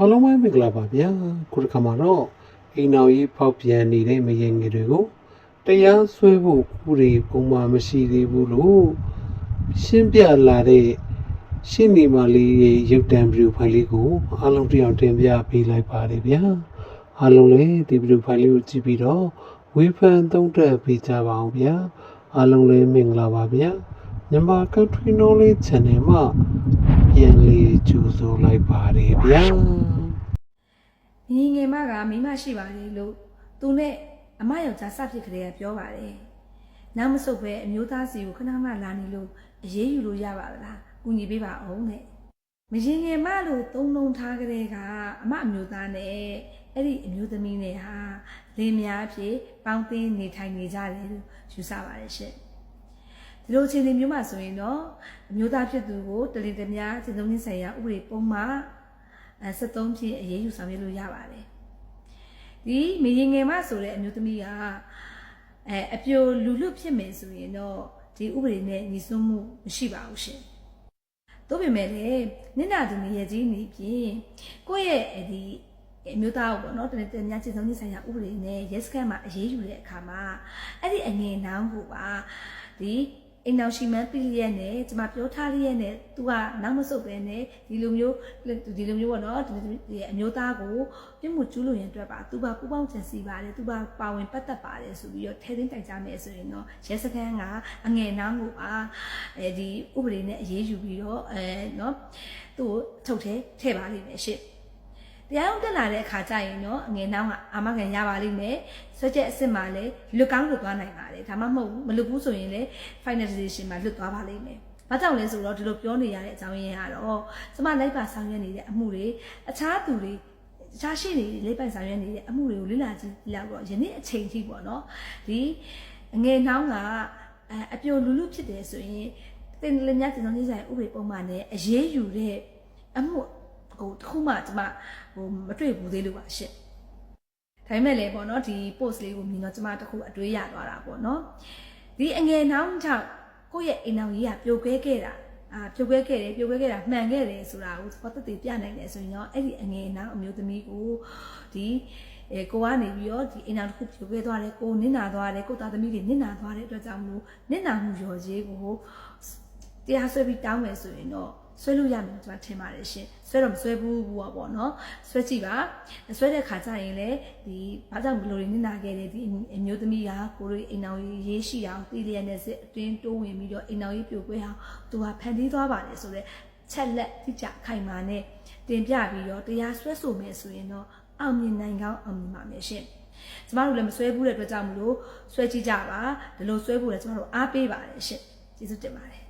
အားလုံးပဲမင်္ဂလာပါဗျာခုတစ်ခါမှာတော့အိမ်တော်ကြီးဖောက်ပြန်နေတဲ့မရင်ငယ်တွေကိုတရားစွဲဖို့ဥပဒေပုံမှန်မရှိသေးဘူးလို့ရှင်းပြလာတဲ့ရှင်းနေမလေးရဲ့ရုပ်တံဗီဒီယိုဖိုင်လေးကိုအားလုံးတစ်ယောက်တင်ပြပေးလိုက်ပါတယ်ဗျာအားလုံးလည်းဒီဗီဒီယိုဖိုင်လေးကိုကြည့်ပြီးတော့ဝေဖန်သုံးသပ်ပေးကြပါအောင်ဗျာအားလုံးလည်းမင်္ဂလာပါဗျာမြန်မာ Country Knowledge Channel မှာပြန်လေးကြိုဆိုလိုက်ပါတယ်ဗျာ ညီငယ်မကမိမရှိပါတယ်လို့သူနဲ့အမယောက်ျားစဖြစ်ကလေးကပြောပါတယ်။နောက်မဆုတ်ပဲအမျိုးသားစီကိုခဏခဏလာနေလို့အရေးယူလို့ရပါလား။ကူညီပေးပါအောင်တဲ့။မရင်ငယ်မလို့သုံးလုံးထားကလေးကအမအမျိုးသားနဲ့အဲ့ဒီအမျိုးသမီးနဲ့ဟာလင်းများဖြစ်ပေါင်းသင်းနေထိုင်နေကြတယ်လို့ယူဆပါတယ်ရှင့်။ဒီလိုအခြေအနေမျိုးမှာဆိုရင်တော့အမျိုးသားဖြစ်သူကိုတလင်တမများစိတ်သုံးခြင်းဆိုင်ရာဥပဒေပုံမှန်အဲ 73ဖြင့်အရေးယူဆောင်ရွက်လို့ရပါတယ်ဒီမရင်ငယ်မဆိုတဲ့အမျိုးသမီးကအဲအပြိုလူလွတ်ဖြစ်မယ်ဆိုရင်တော့ဒီဥပဒေနဲ့ညီစွန်းမှုမရှိပါဘူးရှင်တို့ပေမဲ့လည်းနင့်နာသူနေရကြီးနေပြင်ကိုယ့်ရဲ့ဒီအမျိုးသားကိုပေါ့နော်တနေ့တည်းညချစ်ဆုံးခြင်းဆိုင်ရာဥပဒေနဲ့ရဲစခန်းမှာအရေးယူတဲ့အခါမှာအဲ့ဒီအငြင်းနှောင်းကိုပါဒီ အိမ်နောက်ရှိမှန်းပြည့်ရက်နဲ့ကျွန်မပြောထားလျက်နဲ့ तू ကနောက်မဆုတ်ပဲနဲ့ဒီလိုမျိုးဒီလိုမျိုးပေါ့နော်ဒီအမျိုးသားကိုပြစ်မှုကျူးလွန်ရင်အတွက်ပါ तू ကပူပေါင်းချင်စီပါတယ် तू ကပါဝင်ပတ်သက်ပါတယ်ဆိုပြီးတော့ထဲသိမ်းတိုင်ကြမယ်ဆိုရင်တော့ရဲစခန်းကအငယ်နှောင်းကိုပါအဲဒီဥပဒေနဲ့အရေးယူပြီးတော့အဲနော်သူ့ကိုထုတ်ထဲထည့်ပါလိမ့်မယ်ရှင့် တရားရုံးတက်လာတဲ့အခါကျရင်တော့အငယ်နှောင်းကအာမခံရပါလိမ့်မယ်ဆွဲချက်အစ်စ်မှာလည်းလွတ်ကောင်းလွတ်သွားနိုင်ပါတယ်ဒါမှမဟုတ်မလွတ်ဘူးဆိုရင်လည်း final decision မှာလွတ်သွားပါလိမ့်မယ်ဘာကြောင့်လဲဆိုတော့ဒီလိုပြောနေရတဲ့အကြောင်းရင်းကတော့ကျမလိုက်ပါဆောင်ရွက်နေတဲ့အမှုတွေအခြားသူတွေအခြားရှိနေလေးပိုင်ဆောင်ရွက်နေတဲ့အမှုတွေကိုလေ့လာကြည့်လောက်တော့ယနေ့အချိန်ထိပေါ့နော်ဒီအငယ်နှောင်းကအအပြိုလူလူဖြစ်တယ်ဆိုရင်တင်လင်းများတင်ဆောင်ရေးဆိုင်ဥပဒေပုံမှန်နဲ့အရေးယူတဲ့အမှု ဟိုတစ်ခုမှကျမဟိုမတွေ့ဘူးသေးလို့ပါရှင့်ဒါပေမဲ့လည်းပေါ့နော်ဒီ post လေးကိုမြင်တော့ကျမတခုအတွေးရသွားတာပေါ့နော်ဒီအငယ်နှောင်းကြောင့်ကိုယ့်ရဲ့အိမ်အောင်ကြီးကပြိုကွဲခဲ့တာအာပြိုကွဲခဲ့တယ်ပြိုကွဲခဲ့တာမှန်ခဲ့တယ်ဆိုတာကိုသဘောတည်ပြနိုင်တယ်ဆိုရင်တော့အဲ့ဒီအငယ်နှောင်းအမျိုးသမီးကိုဒီအဲကိုကနေပြီးတော့ဒီအိမ်အောင်တစ်ခုပြိုကွဲသွားတယ်ကိုနစ်နာသွားတယ်ကိုသားသမီးတွေနစ်နာသွားတဲ့အတွက်ကြောင့်မလို့နစ်နာမှုရော်ကြီးကိုတရားစွဲပြီးတောင်းမယ်ဆိုရင်တော့ ဆွဲလို့ရမယ်ကျွန်မထင်ပါတယ်ရှင်ဆွဲတော့မဆွဲဘူးဘူးပေါ့နော်ဆွဲကြည့်ပါဆွဲတဲ့ခါကျရင်လေဒီဘာကြောင့်ဘလို့နေနာခဲ့တဲ့ဒီအမျိုးသမီးကကိုရီအိမ်အောင်ရေးရှိအောင်တီးလျက်နဲ့စစ်အတွင်းတိုးဝင်ပြီးတော့အိမ်အောင်ရေးပြိုကွဲအောင်သူကဖန်တီးသွားပါတယ်ဆိုတော့ချက်လက်တိကျခိုင်မာနဲ့တင်ပြပြီးတော့တရားဆွဲဆိုမယ်ဆိုရင်တော့အောင်မြင်နိုင်ကောင်းအောင်မြင်ပါမယ်ရှင်ကျမတို့လည်းမဆွဲဘူးတဲ့အတွက်ကြောင့်မလို့ဆွဲကြည့်ကြပါဒီလိုဆွဲဖို့လည်းကျမတို့အားပေးပါတယ်ရှင်ကျေးဇူးတင်ပါတယ်